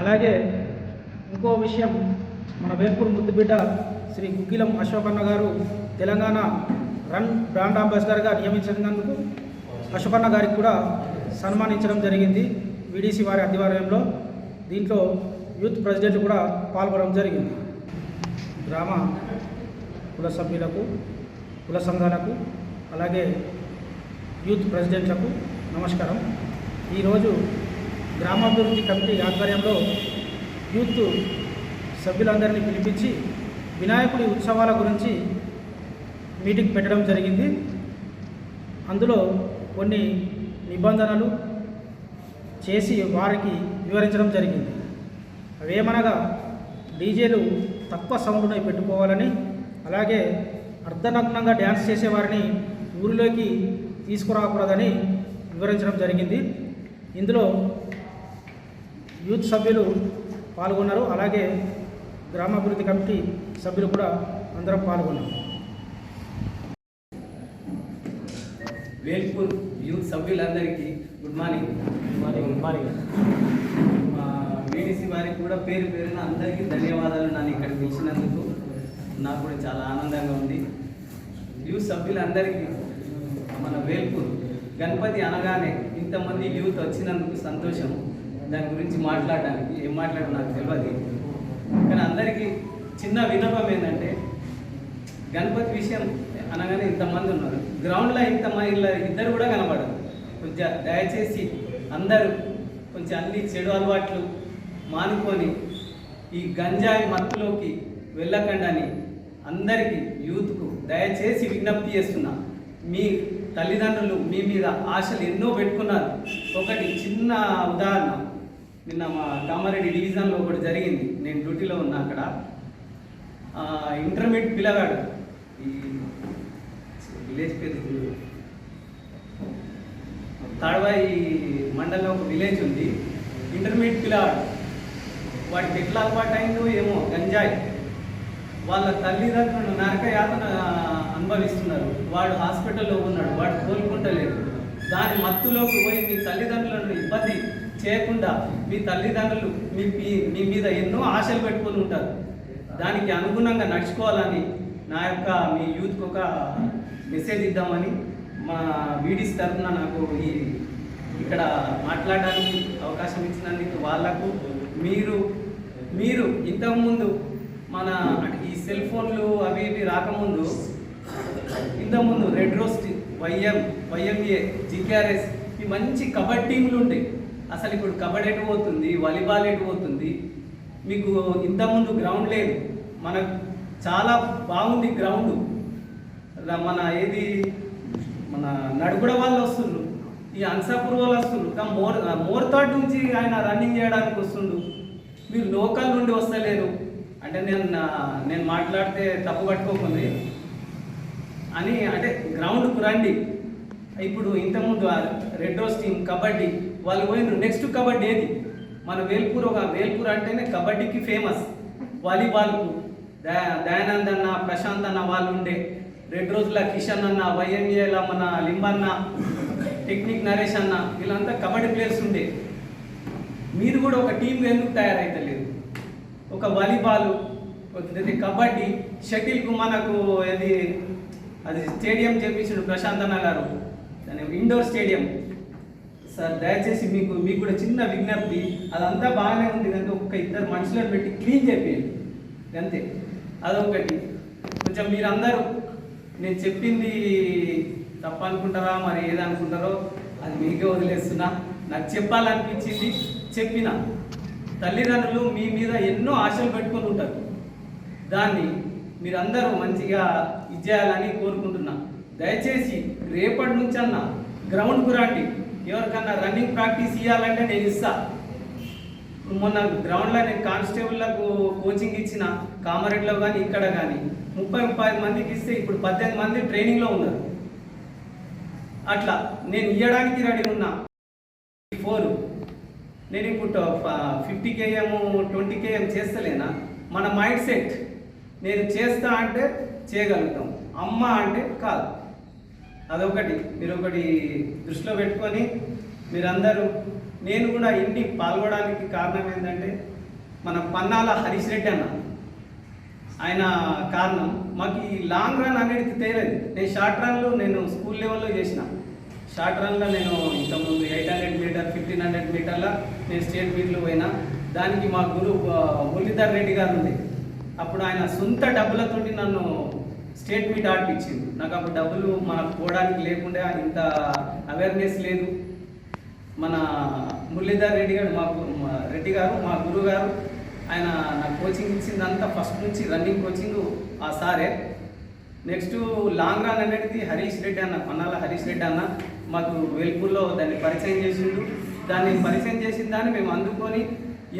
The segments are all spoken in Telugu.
అలాగే ఇంకో విషయం మన వేల్పూర్ ముద్దుబిడ్డ శ్రీ గుగ్గిలం అశోకన్న గారు తెలంగాణ రన్ బ్రాండ్ అంబాసిడర్గా నియమించినందుకు అశోకన్న గారికి కూడా సన్మానించడం జరిగింది. వీడీసీ వారి ఆధ్వర్యంలో దీంట్లో యూత్ ప్రెసిడెంట్ కూడా పాల్గొనడం జరిగింది. గ్రామ కుల సభ్యులకు కుల సంఘాలకు అలాగే యూత్ ప్రెసిడెంట్లకు నమస్కారం. ఈరోజు గ్రామాభివృద్ధి కమిటీ ఆధ్వర్యంలో యూత్ సభ్యులందరినీ పిలిపించి వినాయకుడి ఉత్సవాల గురించి మీటింగ్ పెట్టడం జరిగింది. అందులో కొన్ని నిబంధనలు చేసి వారికి వివరించడం జరిగింది. అవేమనగా డీజేలు తక్కువ సౌండ్ను పెట్టుకోవాలని అలాగే అర్ధనగ్నంగా డ్యాన్స్ చేసేవారిని ఊరిలోకి తీసుకురాకూడదని వివరించడం జరిగింది. ఇందులో యూత్ సభ్యులు పాల్గొన్నారు. అలాగే గ్రామాభివృద్ధి కమిటీ సభ్యులు కూడా అందరం పాల్గొన్నారు వేల్పూర్ యూత్ సభ్యులందరికీ గుడ్ మార్నింగ్. గుడ్ మార్నింగ్ మా వీడీసీ వారికి కూడా పేరు పేరున అందరికీ ధన్యవాదాలు నన్ను ఇక్కడ పిలిచినందుకు. నాకు కూడా చాలా ఆనందంగా ఉంది. యూత్ సభ్యులందరికీ మన వేల్పూర్ గణపతి అనగానే ఇంతమంది యూత్ వచ్చినందుకు సంతోషం. దాని గురించి మాట్లాడడానికి ఏం మాట్లాడడం నాకు తెలియదు కానీ అందరికీ చిన్న విన్నపం ఏంటంటే గణపతి విషయం అనగానే ఇంతమంది ఉన్నారు. గ్రౌండ్లో ఇంతమంది ఇలా ఇద్దరు కూడా కనబడరు. కొంచెం దయచేసి అందరూ కొంచెం అన్ని చెడు అలవాట్లు మానుకొని ఈ గంజాయి మత్తులోకి వెళ్ళకండి అని అందరికీ యూత్కు దయచేసి విజ్ఞప్తి చేస్తున్నా. మీ తల్లిదండ్రులు మీ మీద ఆశలు ఎన్నో పెట్టుకున్నారు. ఒకటి చిన్న ఉదాహరణ. నిన్న మా కామారెడ్డి డివిజన్లో ఒకటి జరిగింది. నేను డ్యూటీలో ఉన్నా అక్కడ. ఇంటర్మీడియట్ పిల్లగాడు. ఈ విలేజ్ పేరు తాడవాయి మండలంలో ఒక విలేజ్ ఉంది. ఇంటర్మీడియట్ పిల్లగాడు. వాడికి ఎట్లా అలవాటు అయిందో ఏమో గంజాయి. వాళ్ళ తల్లిదండ్రులు నరక యాతన అనుభవిస్తున్నారు. వాడు హాస్పిటల్లో ఉన్నాడు. వాడు కోలుకుంటలేదు. దాని మత్తులోకి పోయి మీ తల్లిదండ్రులను ఇబ్బంది చేయకుండా మీ తల్లిదండ్రులు మీ మీ- మీ మీద ఎన్నో ఆశలు పెట్టుకొని ఉంటారు. దానికి అనుగుణంగా నడుచుకోవాలని నా యొక్క మీ యూత్కి ఒక మెసేజ్ ఇద్దామని మా వీడిస్ తరఫున నాకు ఈ ఇక్కడ మాట్లాడడానికి అవకాశం ఇచ్చినందుకు వాళ్ళకు మీరు మీరు ఇంతకుముందు మన ఈ సెల్ ఫోన్లు అవి ఇవి రాకముందు ఇంతకుముందు red roast YM YMA GKRS ఈ మంచి కబడ్డీ టీంలు ఉండే. అసలు ఇప్పుడు కబడ్డీ ఎటు పోతుంది వాలీబాల్ ఎటు పోతుంది? మీకు ఇంతకుముందు గ్రౌండ్ లేదు. మనకు చాలా బాగుంది గ్రౌండ్ మన ఏది? మన నడుగుడ వాళ్ళు వస్తుండ్రు. ఈ అన్సాపూర్ వాళ్ళు వస్తుండ్రు. కానీ మోర్ మోర్తాడ్ నుంచి ఆయన రన్నింగ్ చేయడానికి వస్తుండు. మీరు లోకల్ నుండి వస్తలేరు. అంటే నేను నేను మాట్లాడితే తప్పు పట్టుకోకుంది అని అంటే గ్రౌండ్కు రండి. ఇప్పుడు ఇంతకుముందు రెడ్ రోస్ టీం కబడ్డీ వాళ్ళు పోయిన నెక్స్ట్ కబడ్డీ ఏది? మన వేల్పూర్ ఒక వేల్పూర్ అంటేనే కబడ్డీకి ఫేమస్ వాలీబాల్కు. దయా దయానంద్ అన్న ప్రశాంత్ అన్న వాళ్ళు ఉండే రెండు రోజుల కిషన్ అన్న వైఎంఏల మన లింబన్న టెక్నిక్ నరేష్ అన్న వీళ్ళంతా కబడ్డీ ప్లేయర్స్ ఉండే. మీరు కూడా ఒక టీం ఎందుకు తయారైతలేదు? ఒక వాలీబాల్ ఇది కబడ్డీ షటిల్కు మనకు ఇది అది స్టేడియం చేపించాడు ప్రశాంత్ అన్న గారు. దాని ఇండోర్ స్టేడియం. సార్ దయచేసి మీకు మీకు కూడా చిన్న విజ్ఞప్తి. అదంతా బాగానే ఉంది కనుక ఒక ఇద్దరు మనుషులను పెట్టి క్లీన్ చేయండి అంతే. అదొకటి కొంచెం మీరందరూ నేను చెప్పింది తప్పనుకుంటారా మరి ఏదనుకుంటారో అది మీకే వదిలేస్తున్నా. నాకు చెప్పాలనిపించింది చెప్పిన. తల్లిదండ్రులు మీ మీద ఎన్నో ఆశలు పెట్టుకొని ఉంటారు. దాన్ని మీరందరూ మంచిగా ఇచ్చేయాలని కోరుకుంటున్నా. దయచేసి రేపటి నుంచి అన్న గ్రౌండ్కు రండి. ఎవరికన్నా రన్నింగ్ ప్రాక్టీస్ ఇవ్వాలంటే నేను ఇస్తా. మొన్న గ్రౌండ్లో నేను కానిస్టేబుల్లకు కోచింగ్ ఇచ్చిన కామారెడ్డిలో కానీ ఇక్కడ కానీ ముప్పై ముప్పై ఐదు మందికి ఇస్తే ఇప్పుడు పద్దెనిమిది మంది ట్రైనింగ్లో ఉన్నారు. అట్లా నేను ఇవ్వడానికి రెడీ ఉన్నా. ఫోర్ నేను ఇప్పుడు ఫిఫ్టీ కేఎం ట్వంటీ కేఎం చేస్తలేనా? మన మైండ్ సెట్ నేను చేస్తా అంటే చేయగలుగుతాం. అమ్మ అంటే కాదు. అదొకటి. మీరు ఒకటి దృష్టిలో పెట్టుకొని మీరందరూ నేను కూడా ఇంటి పాల్గొనడానికి కారణం ఏంటంటే మన పన్నాల హరీష్ రెడ్డి అన్న. ఆయన కారణం. మాకు ఈ లాంగ్ రన్ అనేది తెలియదు నేను షార్ట్ రన్లో నేను స్కూల్ లెవెల్లో చేసిన. షార్ట్ రన్లో నేను ఇంతకుముందు eight hundred meter fifteen hundred మీటర్ల నేను స్టేట్ మీట్లో పోయినా. దానికి మా గురువు మురళీధర్ రెడ్డి గారు ఉంది అప్పుడు ఆయన సొంత డబ్బులతోటి నన్ను స్టేట్ మీట్ ఆడిపించింది. నాకు అప్పుడు డబ్బులు మనకు పోవడానికి లేకుండా ఇంత అవేర్నెస్ లేదు. మన మురళీధర్ రెడ్డి గారు మా రెడ్డి గారు మా గురువు గారు ఆయన నాకు కోచింగ్ ఇచ్చిందంతా ఫస్ట్ నుంచి రన్నింగ్ కోచింగ్ ఆ సారే. నెక్స్ట్ లాంగ్ రన్ అనేది హరీష్ రెడ్డి అన్న పన్నాల హరీష్ రెడ్డి అన్న మాకు వెల్పూర్లో దాన్ని పరిచయం చేసిండు. దాన్ని పరిచయం చేసిన దాన్ని మేము అందుకొని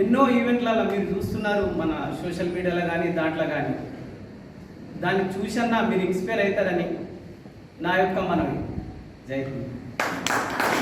ఎన్నో ఈవెంట్లలో మీరు చూస్తున్నారు మన సోషల్ మీడియాలో కానీ దాంట్లో కానీ దాన్ని చూసన్నా మీరు ఇన్స్పైర్ అవుతారని నా యొక్క మనవి. జై హింద్.